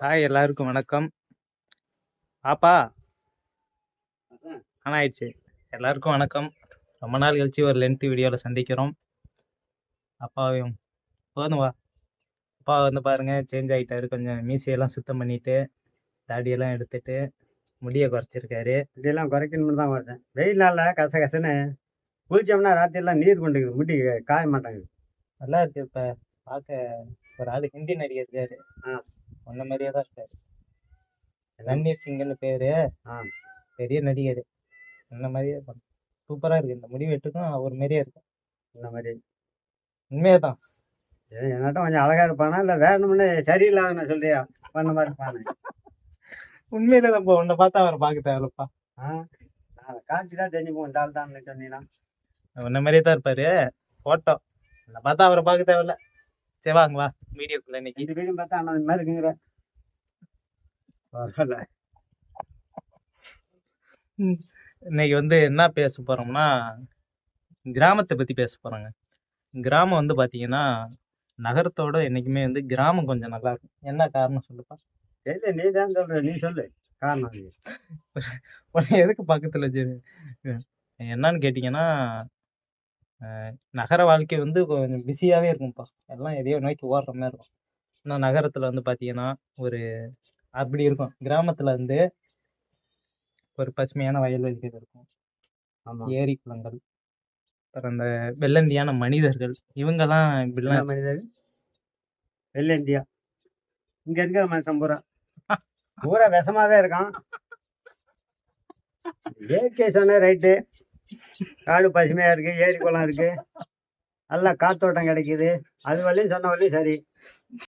Hi எல்லாருக்கும் வணக்கம். பாப்பா. ஆனால் ஆயிடுச்சு. எல்லாருக்கும் வணக்கம். ரொம்ப நாள் கழிச்சு ஒரு லென்த் வீடியோவில் சந்திக்கிறோம். அப்பாவையும். போதும் வா. அப்பா வந்து பாருங்க சேஞ்ச் ஆகிட்டாரு கொஞ்சம் மீசையெல்லாம் சுத்தம் பண்ணிட்டு தாடியெல்லாம் எடுத்துட்டு முடியை குறைச்சிருக்காரு. இதெல்லாம் குறைக்கணும்னு தான் பார்த்தேன். வெயில் நாளில் கச கசன்னு குளிச்சோம்னா ராத்திரிலாம் நீர் கொண்டுக்குது முடி காய மாட்டாங்க. நல்லா இருக்கு இப்போ. பார்க்க ஒரு ஆள் ஹிந்தி நடிகர் இருக்காரு. ஆ. உன்ன மாதிரியே தான் இருக்காரு ரன்வீர் சிங்னு பேரு. பெரிய நடிகர். இந்த மாதிரியே சூப்பராக இருக்கு. இந்த முடி வெட்டுக்கும் அவர் மாதிரியே இருக்கும் இந்த மாதிரி. உண்மையே தான். ஏன் என்னாட்டம் கொஞ்சம் அழகா இருப்பானா? இல்லை வேணும்னு சரியில்லாத சொல்றியா? பண்ண மாதிரி இருப்பானே. உண்மையில நம்ம உன்னை பார்த்தா அவரை பார்க்க தேவையில்லப்பா. ஆ? நான் காட்சி தான் தெரிஞ்சுப்போம் இந்த ஆள் தான் சொன்னீங்கன்னா உன்ன மாதிரியே தான் இருப்பாரு. போட்டோ உன்னை பார்த்தா அவரை பார்க்க தேவையில்ல. சரி வாங்க வா வீடியோக்குள்ள இன்னைக்கு இந்த பார்த்தா அண்ணா இந்த மாதிரி இருக்குங்கிற. பரவாயில்ல. இன்னைக்கு வந்து என்ன பேச போறோம்னா கிராமத்தை பத்தி பேச போறோங்க. கிராமம் வந்து பாத்தீங்கன்னா நகரத்தோட என்னைக்குமே வந்து கிராமம் கொஞ்சம் நல்லா இருக்கும். என்ன காரணம் சொல்லுப்பா? தெரியல நீ தான் சொல்ற நீ சொல்லு. காரணம். உன்னை எதுக்கு பக்கத்துல என்னன்னு கேட்டிங்கன்னா நகர வாழ்க்கை வந்து கொஞ்சம் பிஸியாகவே இருக்கும்ப்பா. எல்லாம் எதையோ நோக்கி ஓடுற மாதிரி இருக்கும். ஆனால் நகரத்தில் வந்து பார்த்தீங்கன்னா ஒரு அப்படி இருக்கும். கிராமத்தில் வந்து ஒரு பசுமையான வயல்வெளிகள் இருக்கும். ஏரி குளங்கள் அப்புறம் அந்த வெள்ளந்தியான மனிதர்கள் இவங்கெல்லாம் இப்படிலாம் மனிதர் வெள்ள இந்தியா இங்க இருக்கிற மனுஷன் பூரா. பூரா விஷமாவே இருக்கான். இயற்கை சொன்ன ரைட்டு. காடு பசுமையா இருக்கு ஏரி குளம் இருக்கு. நல்லா காத்தோட்டம் கிடைக்குது. அது வரையும் சொன்ன வரையும் சரி.